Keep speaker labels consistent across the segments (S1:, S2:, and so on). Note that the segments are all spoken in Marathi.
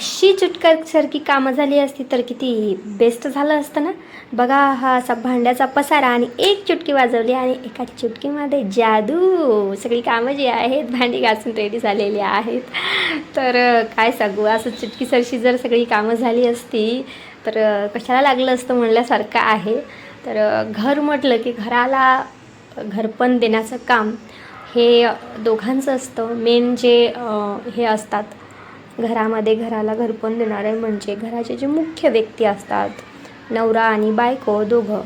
S1: अशी चुटकरसारखी कामं झाली असती तर किती बेस्ट झालं असतं ना? बघा हा असा भांड्याचा पसारा आणि एक चुटकी वाजवली आणि एका चुटकीमध्ये जादू. सगळी कामं जी आहेत भांडी घासून रेडी झालेली आहेत. तर काय सांगू? असं चुटकीसरशी जर सगळी कामं झाली असती तर कशाला लागलं असतं म्हणल्यासारखं आहे. तर घर म्हटलं की घराला घरपण देण्याचं काम हे दोघांचं असतं. मेन जे हे असतात घरामध्ये घराला घरपण देणारे म्हणजे घराचे जे मुख्य व्यक्ती असतात नवरा आणि बायको दोघं.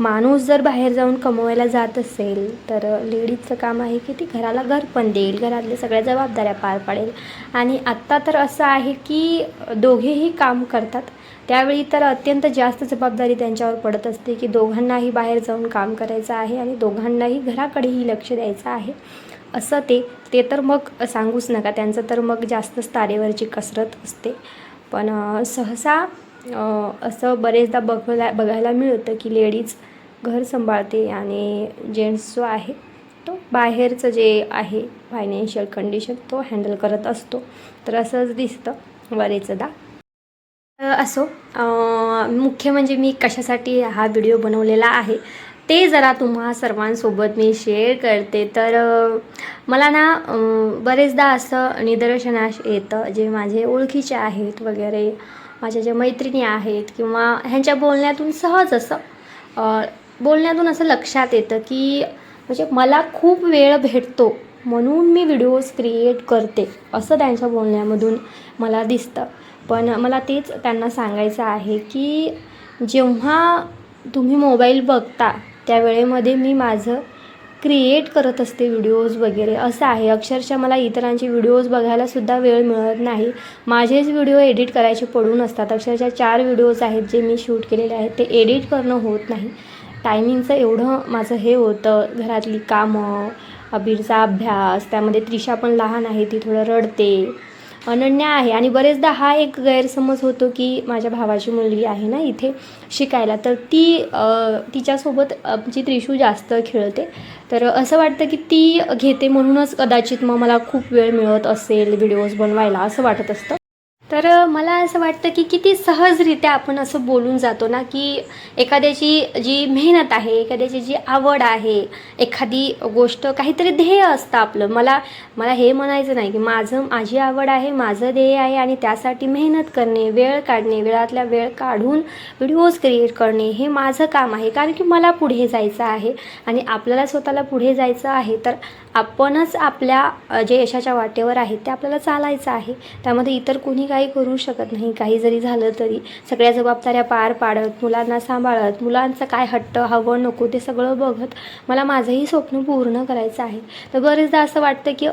S1: माणूस जर बाहेर जाऊन कमवायला जात असेल तर लेडीजचं काम आहे की ती घराला घरपण देईल घरातल्या सगळ्या जबाबदाऱ्या पार पाडेल. आणि आत्ता तर असं आहे की दोघेही काम करतात. त्यावेळी तर अत्यंत जास्त जबाबदारी त्यांच्यावर पडत असते की दोघांनाही बाहेर जाऊन काम करायचं आहे आणि दोघांनाही घराकडेही लक्ष द्यायचं आहे. असं ते ते तर मग सांगूच नका. त्यांचं तर मग जास्तच तारेवरची कसरत असते. पण सहसा असं बरेचदा बघला बघायला मिळतं की लेडीज घर सांभाळते आणि जेंट्स जो आहे तो बाहेरचं जे आहे फायनान्शियल कंडिशन तो हँडल करत असतो. तर असंच दिसतं बरेचदा. असो मुख्य म्हणजे मी कशासाठी हा व्हिडिओ बनवलेला आहे ते जरा तुम्हा सर्वांसोबत मी शेअर करते. तर मला ना बरेचदा असं निदर्शनास येतं जे माझे ओळखीचे आहेत वगैरे माझ्या ज्या मैत्रिणी आहेत किंवा ह्यांच्या बोलण्यातून सहज असं बोलण्यातून असं लक्षात येतं की म्हणजे मला खूप वेळ भेटतो म्हणून मी व्हिडिओज क्रिएट करते असं त्यांच्या बोलण्यामधून मला दिसतं. पण मला तेच त्यांना सांगायचं आहे की जेव्हा तुम्ही मोबाईल बघता त्या वेळेमध्ये मी माझं क्रिएट करत असते व्हिडिओज वगैरे. असं आहे. अक्षरशः मला इतरांचे व्हिडिओज बघायलासुद्धा वेळ मिळत नाही. माझेच व्हिडिओ एडिट करायचे पडून असतात. अक्षरशः चार व्हिडिओज आहेत जे मी शूट केलेले आहेत. ते एडिट करणं होत नाही. टायमिंगचं एवढं माझं हे होतं. घरातली कामं अबीरचा अभ्यास त्यामध्ये त्रिशा पण लहान आहे. ती थोडं रडते. अनन्या आहे. आणि बरेचदा हा एक गैरसमज होतो की माझ्या भावाची मुलगी आहे ना इथे शिकायला. तर ती तिच्यासोबत आमची म्हणजे त्रिशू जास्त खेळते. तर असं वाटतं की ती घेते म्हणूनच कदाचित मग मला खूप वेळ मिळत असेल व्हिडिओज बनवायला असं वाटत असतं. तर मला असं वाटतं की किती सहजरित्या आपण असं बोलून जातो ना की एखाद्याची जी मेहनत आहे एखाद्याची जी आवड आहे एखादी गोष्ट काहीतरी ध्येय असतं आपलं. मला मला हे म्हणायचं नाही की माझं माझी आवड आहे माझं ध्येय आहे आणि त्यासाठी मेहनत करणे वेळ काढणे वेळातल्या वेळ काढून व्हिडिओज क्रिएट करणे हे माझं काम आहे. कारण की मला पुढे जायचं आहे आणि आपल्याला स्वतःला पुढे जायचं आहे तर आपणच आपल्या जे यशाच्या वाटेवर आहे ते आपल्याला चालायचं आहे. त्यामध्ये इतर कोणी काही करू शकत नाही. काही जरी झालं तरी सगळ्या जबाबदाऱ्या पार पाडत मुलांना सांभाळत मुलांचं काय हट्ट हवं नको ते सगळं बघत मला माझंही स्वप्न पूर्ण करायचं आहे. तर बरेचदा असं वाटतं की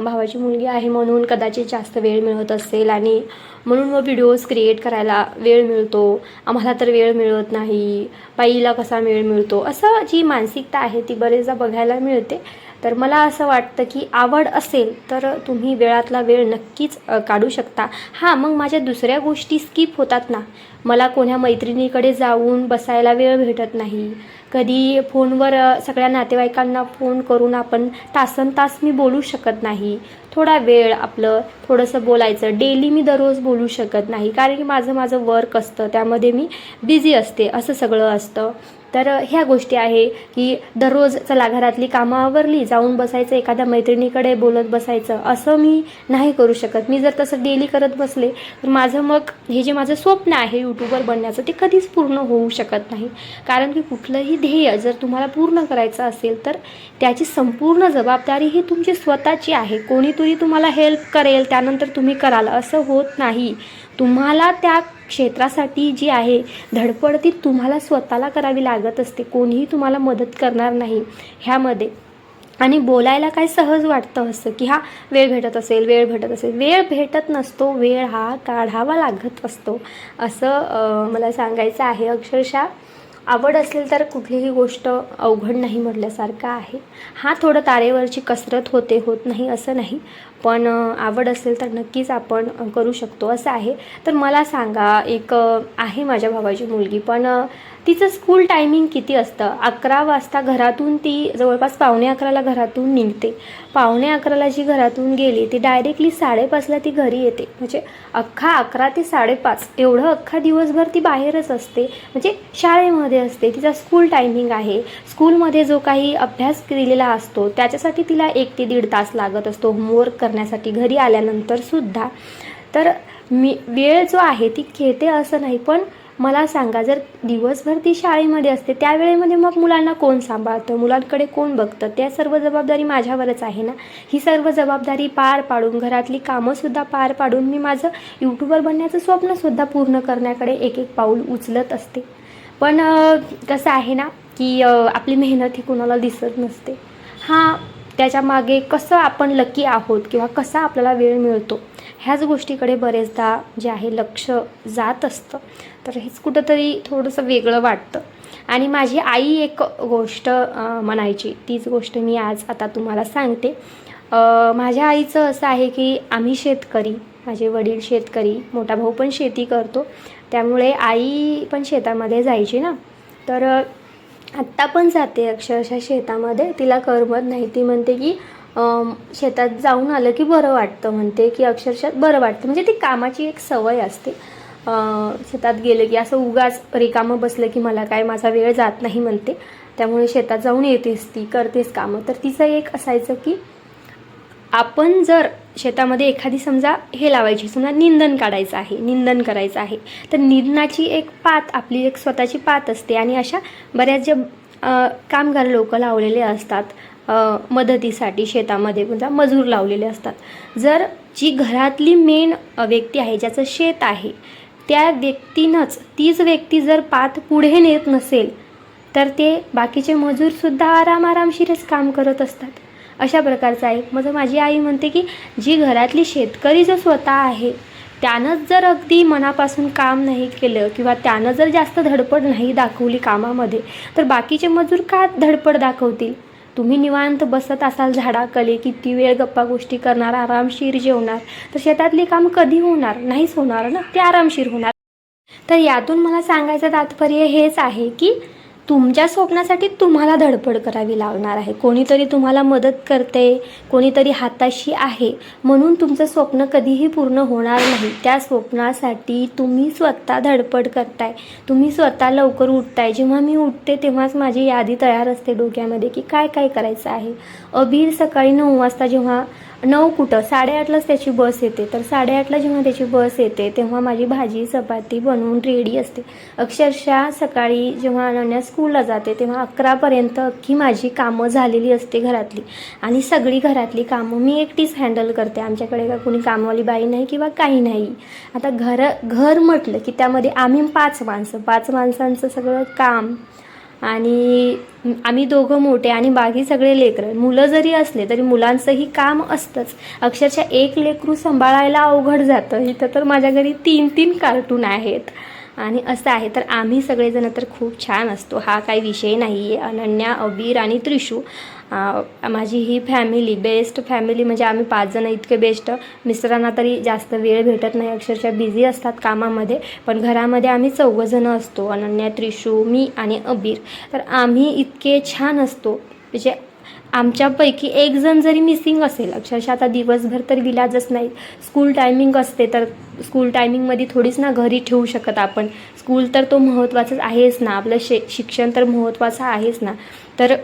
S1: भावाची मुलगी आहे म्हणून कदाचित जास्त वेळ मिळत असेल आणि म्हणून मग व्हिडिओज क्रिएट करायला वेळ मिळतो. आम्हाला तर वेळ मिळत नाही. बाईला कसा वेळ मिळतो? असं जी मानसिकता आहे ती बरेचदा बघायला मिळते. तर मला असं वाटतं की आवड असेल तर तुम्ही वेळातला वेळ नक्कीच काढू शकता. हां मग माझ्या दुसऱ्या गोष्टी स्किप होतात ना. मला कोण्या मैत्रिणीकडे जाऊन बसायला वेळ भेटत नाही. कधी फोनवर सगळ्या नातेवाईकांना फोन करून आपण तासन तास मी बोलू शकत नाही. थोडा वेळ आपलं थोडंसं बोलायचं. डेली मी दररोज बोलू शकत नाही. कारण की माझं माझं वर्क असतं. त्यामध्ये मी बिझी असते. असं सगळं असतं. तर ह्या गोष्टी आहे की दररोज चला घरातली कामं आवरली जाऊन बसायचं एखाद्या मैत्रिणीकडे बोलत बसायचं असं मी नाही करू शकत. मी जर तसं डेली करत बसले तर माझं मग हे जे माझं स्वप्न आहे यूट्यूबर बनण्याचं ते कधीच पूर्ण होऊ शकत नाही. कारण की कुठलंही ध्येय जर तुम्हाला पूर्ण करायचं असेल तर त्याची संपूर्ण जबाबदारी ही तुमची स्वतःची आहे. कोणीतरी तुम्हाला हेल्प करेल त्यानंतर तुम्ही कराल असं होत नाही. तुम्हाला त्या क्षेत्रासाठी जी आहे धडपड ती तुम्हाला स्वतःला करावी लागत असते. कोणीही तुम्हाला मदत करणार नाही. ह्यामध्ये आणि बोलायला काय सहज वाटतं असं? की हा वेळ भेटत असेल वेळ भेटत असेल. वेळ भेटत नसतो वेळ हा काढावा लागत असतो. असं मला सांगायचं आहे. अक्षरशः आवड असेल तर कुठलीही गोष्ट अवघड नाही म्हटल्यासारखं आहे. हा थोडं तारेवरची कसरत होते होत नाही असं नाही. पण आवड असेल तर नक्कीच आपण करू शकतो. असं आहे. तर मला सांगा एक आहे माझ्या भावाची मुलगी पण तिचं स्कूल टायमिंग किती असतं? अकरा वाजता घरातून ती जवळपास पावणे अकराला घरातून निघते. पावणे अकराला जी घरातून गेली ती डायरेक्टली साडेपाचला ती घरी येते. म्हणजे अख्खा अकरा ते साडेपाच एवढं अख्खा दिवसभर ती बाहेरच असते. म्हणजे शाळेमध्ये असते. तिचा स्कूल टायमिंग आहे. स्कूलमध्ये जो काही अभ्यास दिलेला असतो त्याच्यासाठी तिला एक ते दीड तास लागत असतो. होमवर्क करण्यासाठी घरी आल्यानंतर सुद्धा. तर मी वेळ जो आहे ती खेळते असं नाही पण मला सांगा जर दिवसभर ती शाळेमध्ये असते त्यावेळेमध्ये मग मुलांना कोण सांभाळतं? मुलांकडे कोण बघतं? त्या सर्व जबाबदारी माझ्यावरच आहे ना? ही सर्व जबाबदारी पार पाडून घरातली कामंसुद्धा पार पाडून मी माझं यूट्यूबर बनण्याचं स्वप्नसुद्धा पूर्ण करण्याकडे एक एक पाऊल उचलत असते. पण कसं आहे ना की आपली मेहनत ही कोणाला दिसत नसते. हां त्याच्यामागे कसं आपण लकी आहोत किंवा कसा आपल्याला वेळ मिळतो ह्याच गोष्टीकडे बरेचदा जे आहे लक्ष जात असतं. तर हेच कुठंतरी थोडंसं वेगळं वाटतं. आणि माझी आई एक गोष्ट म्हणायची. तीच गोष्ट मी आज आता तुम्हाला सांगते. माझ्या आईचं असं आहे की आम्ही शेतकरी माझे वडील शेतकरी मोठा भाऊ पण शेती करतो. त्यामुळे आई पण शेतामध्ये जायची ना. तर आत्ता पण जाते अक्षरशः शेतामध्ये. तिला करमत नाही. ती म्हणते की शेतात जाऊन आलं की बरं वाटतं. म्हणते की अक्षरशः बरं वाटतं. म्हणजे ती कामाची एक सवय असते. शेतात गेलं की असं उगाच रिकामं बसलं की मला काय माझा वेळ जात नाही म्हणते. त्यामुळे शेतात जाऊन येतेस ती करतेस कामं. तर तिचं एक असायचं की आपण जर शेतामध्ये एखादी समजा हे लावायची समजा निंदन काढायचं आहे निंदन करायचं आहे तर निंदनाची एक पात आपली एक स्वतःची पात असते आणि अशा बऱ्याच ज्या कामगार लोक लावलेले असतात मदतीसाठी शेतामध्ये समजा मजूर लावलेले असतात. जर जी घरातली मेन व्यक्ती आहे ज्याचं शेत आहे त्या व्यक्तीनंच तीच व्यक्ती जर पात पुढे नेत नसेल तर ते बाकीचे मजूरसुद्धा आराम आरामशीरच काम करत असतात. अशा प्रकारचं आहे. मग माझी आई म्हणते की जी घरातली शेतकरी जो स्वतः आहे त्यानंच जर अगदी मनापासून काम नाही केलं किंवा त्यानं जर जास्त धडपड नाही दाखवली कामामध्ये तर बाकीचे मजूर का धडपड दाखवतील? तुम्ही निवांत बसत असाल झाडाखाली किती वेळ गप्पा गोष्टी करणार आरामशीर जेवणार तर शेतातली काम कधी होणार? नाहीच होणार ना? ते आरामशीर होणार. तर यातून मला सांगायचं तात्पर्य हेच आहे की तुमच्या स्वप्नासाठी तुम्हाला धडपड करावी लागणार आहे. कोणीतरी तुम्हाला मदत करते कोणीतरी हाताशी आहे म्हणून तुमचं स्वप्न कधीही पूर्ण होणार नाही. त्या स्वप्नासाठी तुम्ही स्वतः धडपड करताय. तुम्ही स्वतः लवकर उठताय. जेव्हा मी उठते तेव्हाच माझी यादी तयार असते डोक्यामध्ये की काय काय करायचं आहे. अबीर सकाळी नऊ वाजता जेव्हा नऊ कुठं? साडेआठलाच त्याची बस येते. तर साडेआठला जेव्हा त्याची बस येते तेव्हा माझी भाजी चपाती बनवून रेडी असते. अक्षरशः सकाळी जेव्हा अनन्या स्कूलला जाते तेव्हा अकरापर्यंत अख्खी माझी कामं झालेली असते घरातली. आणि सगळी घरातली कामं मी एकटीच हँडल करते. आमच्याकडे का कुणी कामवाली बाई नाही किंवा काही नाही. आता घर घर म्हटलं की त्यामध्ये आम्ही पाच माणसं. पाच माणसांचं सगळं काम आणि आम्ही दोघं मोठे आणि बाकी सगळे लेकरं. मुलं जरी असले तरी मुलांचंही काम असतंच. अक्षरशः एक लेकरू सांभाळायला अवघड जातं. इथं तर माझ्या घरी तीन तीन कार्टून आहेत. आणि असं आहे तर आम्ही सगळेजण तर खूप छान असतो. हा काही विषय नाही आहे अनन्या अबीर आणि त्रिशू. माझी ही फॅमिली बेस्ट फॅमिली म्हणजे आम्ही पाच जण इतके बेस्ट मिस्टरांना तरी जास्त वेळ भेटत नाही. अक्षरशः बिझी असतात कामामध्ये. पण घरामध्ये आम्ही चौघंजणं असतो. अनन्या त्रिशू मी आणि अबीर. तर आम्ही इतके छान असतो. म्हणजे आमच्यापैकी एक जण जरी मिसिंग असेल अक्षरशः आता दिवसभर तर विलाजच नाही. स्कूल टायमिंग असते तर स्कूल टायमिंगमध्ये थोडीच ना घरी ठेवू शकत आपण. स्कूल तर तो महत्त्वाचाच आहेच ना. आपलं शे शिक्षण तर महत्त्वाचं आहेच ना. तर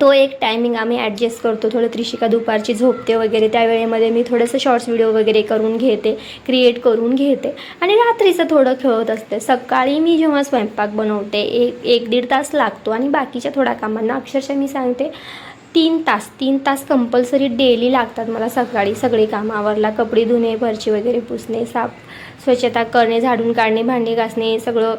S1: तो एक टायमिंग आम्ही ॲडजस्ट करतो. थोडं त्रिशिका दुपारची झोपते वगैरे त्यावेळेमध्ये मी थोडंसं शॉर्ट्स व्हिडिओ वगैरे करून घेते क्रिएट करून घेते आणि रात्रीचं थोडं खेळत असते. सकाळी मी जेव्हा स्वयंपाक बनवते एक एक दीड तास लागतो आणि बाकीच्या थोड्या कामांना अक्षरशः मी सांगते तीन तास तीन तास कंपल्सरी डेली लागतात मला सकाळी. सगळी कामं आवरला कपडे धुणे फरची वगैरे पुसणे साफ स्वच्छता करणे झाडून काढणे भांडी घासणे सगळं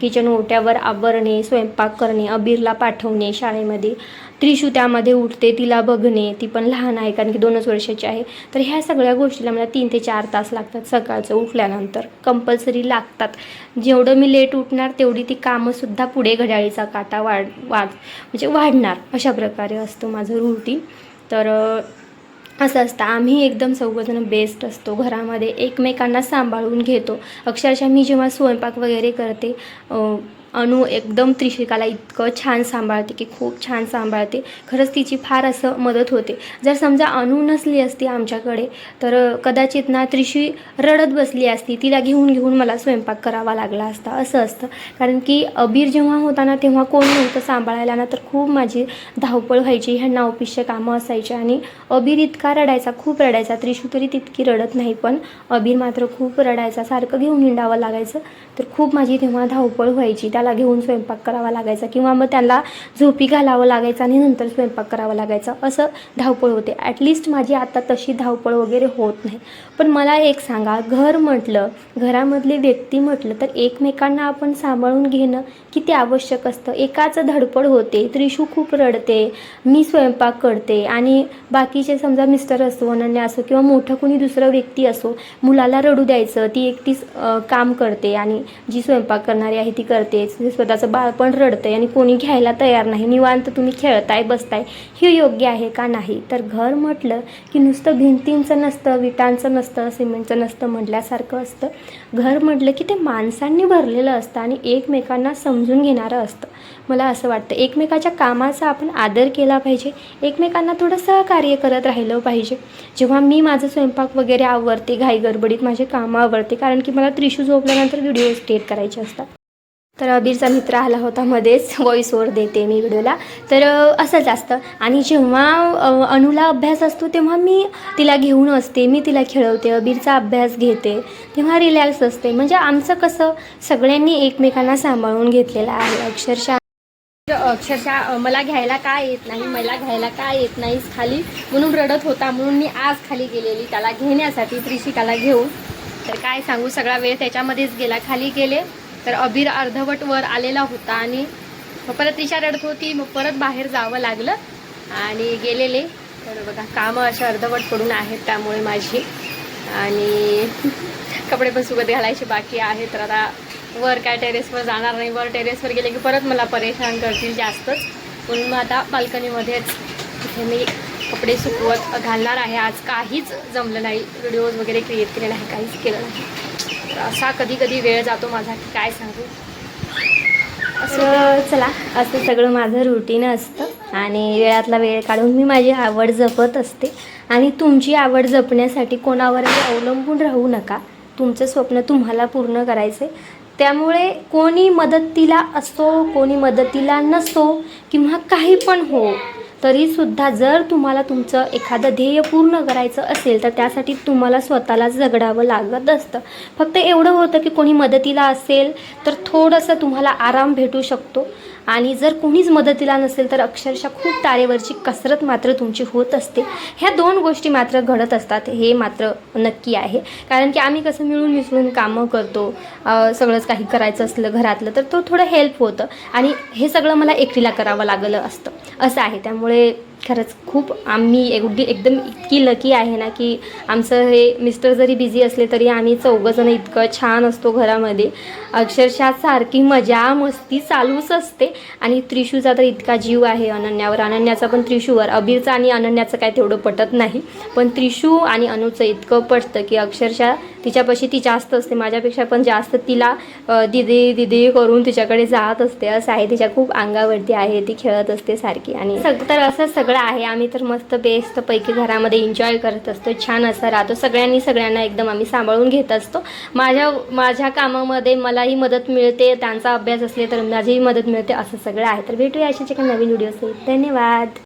S1: किचन ओट्यावर आवरणे स्वयंपाक करणे अबीरला पाठवणे शाळेमध्ये त्रिशू त्यामध्ये उठते तिला बघणे ती पण लहान आहे कारण की दोनच वर्षाची आहे. तर ह्या सगळ्या गोष्टीला मला तीन ते चार तास लागतात सकाळचं उठल्यानंतर. कंपल्सरी लागतात. जेवढं मी लेट उठणार तेवढी ती कामंसुद्धा पुढे घड्याळीचा काटा वाढ वाढ म्हणजे वाढणार. अशा प्रकारे असतं माझं रुटीन तर असं असतं. आम्ही एकदम चौघजणं बेस्ट असतो. घरामध्ये एकमेकांना सांभाळून घेतो. अक्षरशः मी जेव्हा स्वयंपाक वगैरे करते अनु एकदम त्रिशिकाला इतकं छान सांभाळते की खूप छान सांभाळते. खरंच तिची फार असं मदत होते. जर समजा अनु नसली असती आमच्याकडे तर कदाचित ना त्रिशी रडत बसली असती तिला घेऊन घेऊन मला स्वयंपाक करावा लागला असता. असं असतं. कारण की अबीर जेव्हा होता ना तेव्हा कोण नव्हतं सांभाळायला ना तर खूप माझी धावपळ व्हायची ह्यांना ऑफिसचे कामं असायचे आणि अबीर इतका रडायचा खूप रडायचा. त्रिशू तरी तितकी रडत नाही पण अबीर मात्र खूप रडायचा. सारखं घेऊन हिंडावं लागायचं. तर खूप माझी तेव्हा धावपळ व्हायची. त्याला घेऊन स्वयंपाक करावा लागायचा किंवा मग त्याला झोपी घालावं लागायचं आणि नंतर स्वयंपाक करावा लागायचा. असं धावपळ होते. ॲटलिस्ट माझी आता तशी धावपळ वगैरे होत नाही. पण मला एक सांगा घर म्हटलं घरामधली व्यक्ती म्हटलं तर एकमेकांना आपण सांभाळून घेणं किती आवश्यक असतं? एकाचं धडपड होते त्रिशू खूप रडते मी स्वयंपाक करते आणि बाकीचे समजा मिस्टर असो अनन्या असो किंवा मोठं कोणी दुसरं व्यक्ती असो मुलाला रडू द्यायचं ती एकटीच काम करते आणि जी स्वयंपाक करणारी आहे ती करतेच. स्वतःचं बाळपण रडतंय आणि कोणी घ्यायला तयार नाही. निवांत तुम्ही खेळताय बसताय. हे योग्य आहे का नाही? तर घर म्हटलं की नुसतं भिंतींचं नसतं विटांचं नसतं सिमेंटचं नसतं म्हटल्यासारखं असतं. घर म्हटलं की ते माणसांनी भरलेलं असतं आणि एकमेकांना समजून घेणारं असतं. मला असं वाटतं एकमेकाच्या कामाचा आपण आदर केला पाहिजे. एकमेकांना थोडं सहकार्य करत राहिलं पाहिजे. जेव्हा मी माझं स्वयंपाक वगैरे आवरते घाई गडबडीत माझे कामं आवडते कारण की मला त्रिशू झोपल्यानंतर व्हिडिओ क्रिएट करायचे असतात. तर अबीरचा मित्र आला होता मध्येच. व्हॉईसवर देते मी व्हिडिओला. तर असंच असतं आणि जेव्हा अनुला अभ्यास असतो तेव्हा मी तिला घेऊन असते. मी तिला खेळवते. अबीरचा अभ्यास घेते. तेव्हा रिलॅक्स असते. म्हणजे आमचं कसं सगळ्यांनी एकमेकांना सांभाळून घेतलेलं आहे. अक्षरशः अक्षरशः मला घ्यायला काय येत नाही? मला घ्यायला काय येत नाही? खाली म्हणून रडत होता. म्हणून मी आज खाली गेलेली. त्याला घेण्यासाठी त्रिशिकाला घेऊन. तर काय सांगू? सगळा वेळ त्याच्यामध्येच गेला. खाली गेले. तर अबीर अर्धवट वर आलेला होता आणि मग परत तिच्या रडत होती मग परत बाहेर जावं लागलं आणि गेलेले. तर बघा कामं असे अर्धवट पडून आहेत त्यामुळे माझी. आणि कपडे पण सुगत घालायचे बाकी आहे तर आता वर काय टेरेसवर जाणार नाही. वर टेरेसवर गेले की परत मला परेशान करतील जास्तच म्हणून मग आता बाल्कनीमध्येच तिथे मी कपडे सुकवत घालणार आहे. आज काहीच जमलं नाही. व्हिडिओज वगैरे क्रिएट केले नाही. काहीच केलं नाही. असा कधी कधी वेळ जातो माझा की काय सांगू? असं चला असं सगळं माझं रुटीन असतं आणि वेळातला वेळ काढून मी माझी आवड जपत असते. आणि तुमची आवड जपण्यासाठी कोणावरही अवलंबून राहू नका. तुमचं स्वप्न तुम्हाला पूर्ण करायचे त्यामुळे कोणी मदतीला असो कोणी मदतीला नसो किंवा काही पण हो तरीसुद्धा जर तुम्हाला तुमचं एखादं ध्येय पूर्ण करायचं असेल तर त्यासाठी तुम्हाला स्वतःला झगडावं लागत असतं. फक्त एवढं होतं की कोणी मदतीला असेल तर थोडंसं तुम्हाला आराम भेटू शकतो. आणि जर कोणीच मदतीला नसेल तर अक्षरशः खूप तारेवरची कसरत मात्र तुमची होत असते. ह्या दोन गोष्टी मात्र घडत असतात हे मात्र नक्की आहे. कारण की आम्ही कसं मिळून मिसळून कामं करतो सगळंच काही करायचं असलं घरातलं तर तो थोडं हेल्प होतं. आणि हे सगळं मला एकटीला करावं लागलं असतं. असं आहे. त्यामुळे खरंच खूप आम्ही एवढी एकदम इतकी लकी आहे ना की आमचं हे मिस्टर जरी बिझी असले तरी आम्ही चौघंजणं इतकं छान असतो घरामध्ये. अक्षरशः सारखी मजा मस्ती चालूच असते. आणि त्रिशूचा तर इतका जीव आहे अनन्यावर. अनन्याचा पण त्रिशूवर. अबीरचा आणि अनन्याचं काय तेवढं पटत नाही. पण त्रिशू आणि अनुचं इतकं पटतं की अक्षरशः तिच्यापाशी ती जास्त असते. माझ्यापेक्षा पण जास्त तिला दिदी दिदी करून तिच्याकडे जात असते. असं आहे. तिच्या खूप अंगावरती आहे. ती खेळत असते सारखी. आणि सग तर असं सगळं आहे. आम्ही तर मस्त बेस्ट पैकी घरामध्ये एन्जॉय करत असतो. छान असा राहतो. सगळ्यांनी सगळ्यांना एकदम आम्ही सांभाळून घेत असतो. माझ्या माझ्या कामामध्ये मलाही मदत मिळते. त्यांचा अभ्यास असले तर माझीही मदत मिळते. असं सगळं आहे. तर भेटूया अशाच एका नवीन व्हिडिओ धन्यवाद.